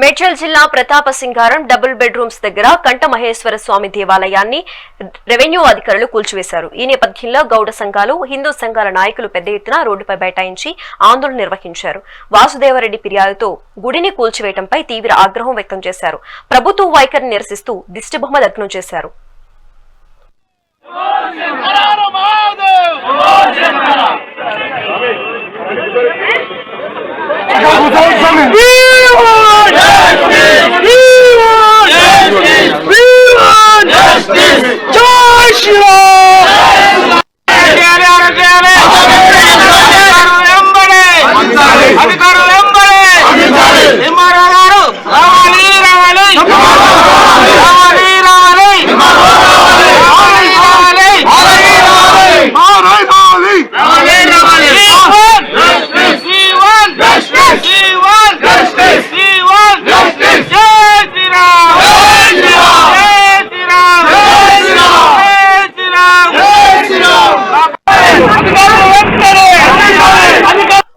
మేడ్చల్ జిల్లా ప్రతాప సింగారం double bedrooms దగ్గర కంట మహేశ్వర స్వామి దేవాలయాన్ని రెవెన్యూ అధికారులు కూల్చివేశారు. ఈ నేపథ్యంలో గౌడ సంఘాలు హిందూ సంఘాల నాయకులు పెద్ద ఎత్తున రోడ్డుపై బైఠాయించి ఆందోళన నిర్వహించారు. వాసుదేవరెడ్డి ఫిర్యాదుతో గుడిని కూల్చివేయడంపై తీవ్ర ఆగ్రహం వ్యక్తం చేశారు. ప్రభుత్వ వైఖరిని నిరసిస్తూ దిష్టిబొమ్మ దగ్నం చేశారు.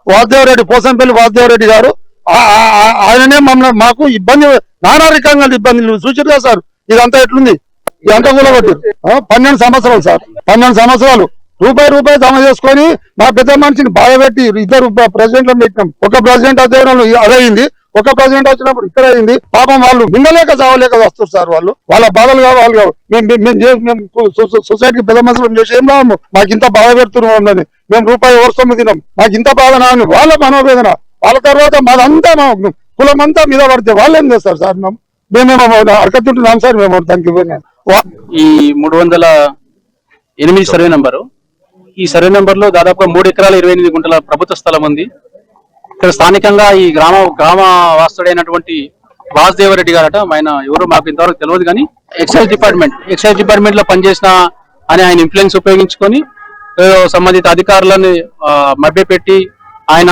వాసుదేవరెడ్డి పోసంపల్లి వాసుదేవరెడ్డి గారు ఆ- ఆయననే మమ్మల్ని మాకు ఇబ్బంది నానా రకంగా ఇబ్బందులు చూసారు సార్. ఇదంతా ఎట్లుంది? ఇదంతా కూలగొట్టు పన్నెండు సంవత్సరాలు సార్. పన్నెండు సంవత్సరాలు రూపాయి రూపాయి జమ చేసుకొని మా పెద్ద మనిషిని బాధపెట్టి ఇద్దరు ప్రెసిడెంట్లను పెట్టినాం. ఒక ప్రెసిడెంట్ అధ్యయనంలో అదయింది ఒక ప్రెసిడెంట్ వచ్చినప్పుడు ఇక్కడ అయింది. పాపం వాళ్ళు మింగలేక చావలేక వస్తారు సార్ వాళ్ళు. వాళ్ళ బాధలు కావు వాళ్ళు కావు. మేము మేము- మేము సొసైటీకి పెద్ద మనుషులు చేసి ఏం రాము మాకు ఇంత బాధ పెడుతున్నాం మేము రూపాయి వర్షం తినాం? మాకు ఇంత బాధ నాని వాళ్ళ మనోవేదన. వాళ్ళ తర్వాత మాదంతా మా కులం అంతా మీద పడితే వాళ్ళు ఏం చేస్తారు సార్? మేము మేమేమో అరకతుంటున్నాం సార్ మేము దానికి వా- ఈ మూడు వందల ఎనిమిది సర్వే నంబరు ఈ సర్వే నంబర్లో దాదాపుగా మూడు ఎకరాల ఇరవై ఎనిమిది గుంటల ప్రభుత్వ స్థలం ఉంది. ఇక్కడ స్థానికంగా ఈ గ్రామ గ్రామ వాస్తుడైనటువంటి వాసుదేవరెడ్డి గారట ఆయన ఎవరు మాకు ఇంతవరకు తెలియదు కానీ ఎక్సైజ్ డిపార్ట్మెంట్ ఎక్సైజ్ డిపార్ట్మెంట్లో పనిచేసిన అని ఆయన ఇన్ఫ్లుయెన్స్ ఉపయోగించుకొని సంబంధిత అధికారులను మభ్యపెట్టి ఆయన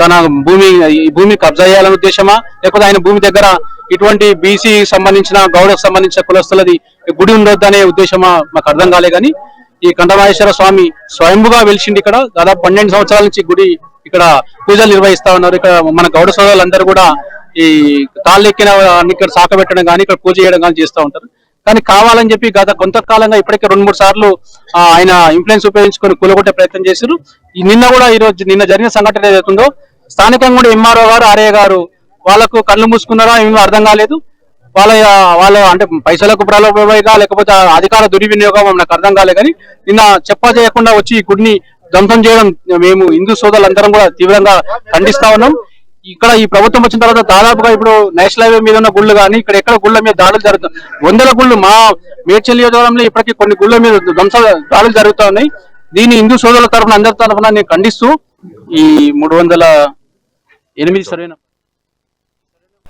తన భూమి ఈ భూమి కబ్జా చేయాలనే ఉద్దేశమా? లేకపోతే ఆయన భూమి దగ్గర ఇటువంటి బీసీ సంబంధించిన గౌడకు సంబంధించిన కులస్తులది గుడి ఉండొద్దనే ఉద్దేశమా? మాకు అర్థం కాలే కానీ ఈ కంఠమహేశ్వర స్వామి స్వయంభుగా వెలిసిండి ఇక్కడ. దాదాపు పన్నెండు సంవత్సరాల నుంచి గుడి ఇక్కడ పూజలు నిర్వహిస్తా ఉన్నారు. ఇక్కడ మన గౌడ సోదరులందరూ కూడా ఈ కాళ్ళెక్కిన ఇక్కడ శాఖ సాకబెట్టడం కానీ ఇక్కడ పూజ చేయడం కానీ చేస్తూ ఉంటారు. కానీ కావాలని చెప్పి గత కొంతకాలంగా ఇప్పటికే రెండు మూడు సార్లు ఆయన ఇన్ఫ్లుయెన్స్ ఉపయోగించుకొని కూలగొట్టే ప్రయత్నం చేశారు. నిన్న కూడా ఈ రోజు నిన్న జరిగిన సంఘటన ఏదైతుందో స్థానికంగా కూడా ఎంఆర్ఓ గారు ఆర్ఏ గారు వాళ్ళకు కళ్ళు మూసుకున్నారా ఏమీ అర్థం కాలేదు. వాళ్ళ వాళ్ళ అంటే పైసలకు ప్రలోభమైగా లేకపోతే అధికార దుర్వినియోగం నాకు అర్థం కాలే కానీ నిన్న చెప్పా చేయకుండా వచ్చి ఈ గుడిని ధ్వంసం చేయడం మేము హిందూ సోదరులందరం కూడా తీవ్రంగా ఖండిస్తా ఉన్నాం. ఇక్కడ ఈ ప్రభుత్వం వచ్చిన తర్వాత దాదాపుగా ఇప్పుడు నేషనల్ హైవే మీద ఉన్న గుళ్ళు కానీ ఇక్కడ ఎక్కడ గుళ్ళ మీద దాడులు జరుగుతాయి వందల గుళ్ళు మా మేడ్చల్ నియోజకవర్గంలో ఇప్పటికీ కొన్ని గుళ్ళ మీద ధ్వంస దాడులు జరుగుతూ ఉన్నాయి. దీన్ని హిందూ సోదరుల తరఫున అందరి తరఫున నేను ఖండిస్తూ ఈ మూడు వందల ఎనిమిది సరైన